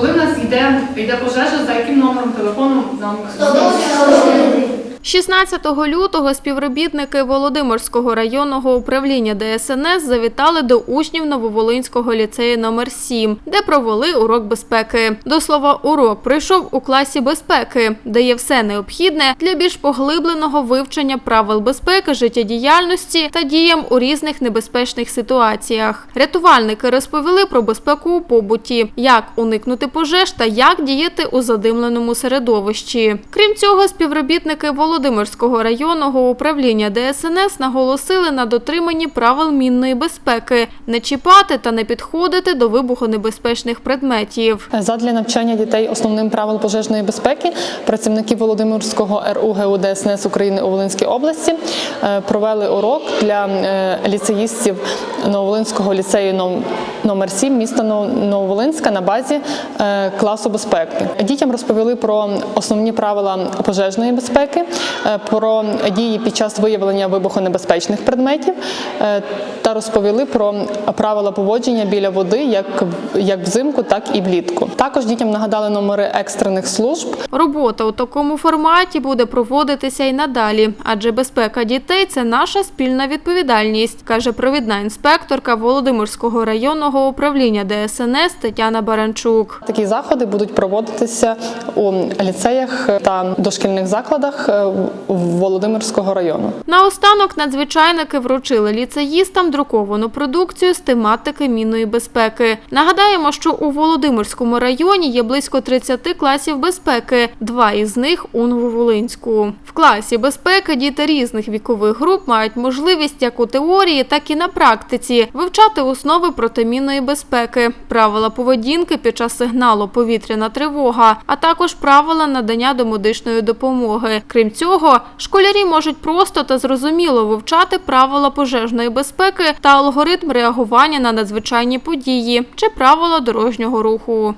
Коли в нас йде, йде пожежа, за яким номером телефону нам 16 лютого співробітники Володимирського районного управління ДСНС завітали до учнів Нововолинського ліцею номер 7, де провели урок безпеки. До слова, урок пройшов у класі безпеки, де є все необхідне для більш поглибленого вивчення правил безпеки, життєдіяльності та діям у різних небезпечних ситуаціях. Рятувальники розповіли про безпеку у побуті, як уникнути пожеж та як діяти у задимленому середовищі. Крім цього, співробітники Володимирського районного управління ДСНС наголосили на дотриманні правил мінної безпеки, не чіпати та не підходити до вибухонебезпечних предметів. Задля навчання дітей основним правил пожежної безпеки працівники Володимирського РУГУ ДСНС України у Волинській області е, провели урок для е, ліцеїстів Нововолинського ліцею номер 7 міста Нововолинська на базі е, класу безпеки. Дітям розповіли про основні правила пожежної безпеки, е, про дії під час виявлення вибухонебезпечних предметів е, та розповіли про правила поводження біля води як, як взимку, так і влітку. Також дітям нагадали номери екстрених служб. Робота у такому форматі буде проводитися і надалі, адже безпека дітей це наша спільна відповідальність, каже провідна інспекторка Володимирського районного управління ДСНС Тетяна Баранчук. Такі заходи будуть проводитися у ліцеях та дошкільних закладах е, Володимирського району. Наостанок надзвичайники вручили ліцеїстам друковану продукцію з тематики мінної безпеки. Нагадаємо, що у Володимирському районі є близько 30 класів безпеки, два із них у Нововолинську. В класі безпеки діти різних вікових груп мають можливість як у теорії, так і на практиці вивчати основи протимінної безпеки, правила поведінки під час сигналу повітряна тривога, а також правила надання домедичної допомоги. Крім цього, школярі можуть просто та зрозуміло вивчати правила пожежної безпеки та алгоритм реагування на надзвичайні події чи правила дорожнього руху.